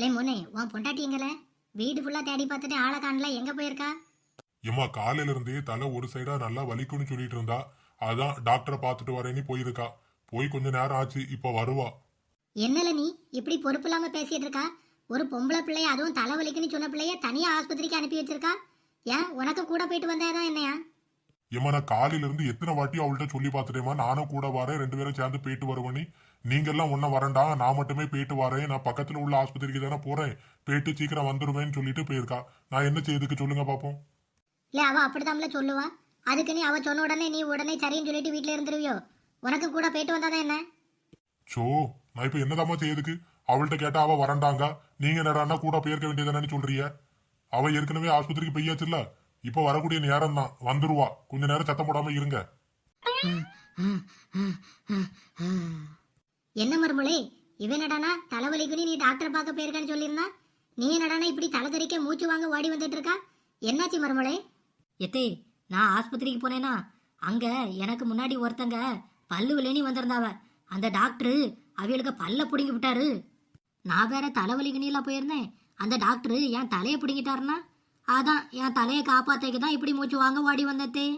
லே முனே உன் பொண்டாட்டி எங்கல? வீடு ஃபுல்லா தேடி பார்த்துட்டு ஆளை காணல எங்க போயிருக்கா? ஏம்மா காலையில இருந்தே தலை ஒரு சைடா நல்லா வலிக்கும்னு சொல்லிட்டு இருந்தா அதான் டாக்டரை பார்த்துட்டு வரேன்னு போயிருக்கா. போய் கொஞ்ச நேரம் ஆச்சு இப்போ வருவா. என்னல நீ? இப்படி பொறுப்பு இல்லாம பேசிட்டு இருக்கா? ஒரு பொம்பளை பிள்ளைய அதுவும் தலைவலிக்குன்னு சொன்ன பிள்ளைய தனியா ஆஸ்பத்திரிக்கு அனுப்பி வச்சிருக்கா? ஏன் உனக்கு கூட போயிட்டு வந்தாதான் என்னையா? ஏம்மா நான் காலையில இருந்து எத்தனை வாட்டி அவள்கிட்ட சொல்லி பார்த்துட்டேம்மா? நானும் கூட வரேன் ரெண்டு பேரும் சேர்ந்து போயிட்டு வருவேன்னு நீங்க எல்லாம் ஒன்னும் வரண்டா நான் மட்டுமே போயிட்டு வரேன். நான் பக்கத்துல உள்ள ஆஸ்பத்திரிக்கு தானே போறேன். போயிட்டு சீக்கிரம் வந்துருவேன்னு சொல்லிட்டு போயிருக்கா. நான் என்ன செய்யுதுக்கு சொல்லுங்க பாப்போம். இல்ல அவ அப்படித்தாம்ல சொல்லுவா. அதுக்கு நீ அவ சொன்ன உடனே நீ உடனே சரின்னு சொல்லிட்டு வீட்டுல இருந்துருவியோ? உனக்கு கூட போயிட்டு வந்தாதான் என்ன? சோ நான் இப்ப என்னதாம்மா செய்யுதுக்கு அவள்கிட்ட கேட்டா அவ வரண்டாங்க. நீங்க என்னடான்னா கூட போயிருக்க வேண்டியதானே சொல்றீங்க. அவ ஏற்கனவே ஆஸ்பத்திரிக்கு போயாச்சுல்ல? இப்ப வரக்கூடிய நேரம் தான் வந்துருவா. கொஞ்ச நேரம் சத்தம் போடாம இருங்க. என்ன மருமலே இவன் என்னடானா தலைவலிக்குன்னு நீ டாக்டர் பார்க்க போயிருக்கான்னு சொல்லியிருந்தா? நீ என்னடானா இப்படி தலை தெறிக்க மூச்சு வாங்க ஓடி வந்துட்டு இருக்கா என்னாச்சு மருமலே எத்தே நான் ஆஸ்பத்திரிக்கு போனேனா? அங்க எனக்கு முன்னாடி ஒருத்தங்க பல்லு விலைனி வந்திருந்தாவ. அந்த டாக்டரு அவளுக்கு பல்ல பிடுங்கி விட்டாரு. நான் வேற தலைவலிக்கு நீலாம் போயிருந்தேன். அந்த டாக்டரு என் தலையை பிடுங்கிட்டாருன்னா? அதான் என் தலையை காப்பாத்தேக்கு தான் இப்படி மூச்சு வாங்க ஓடி வந்தத்தே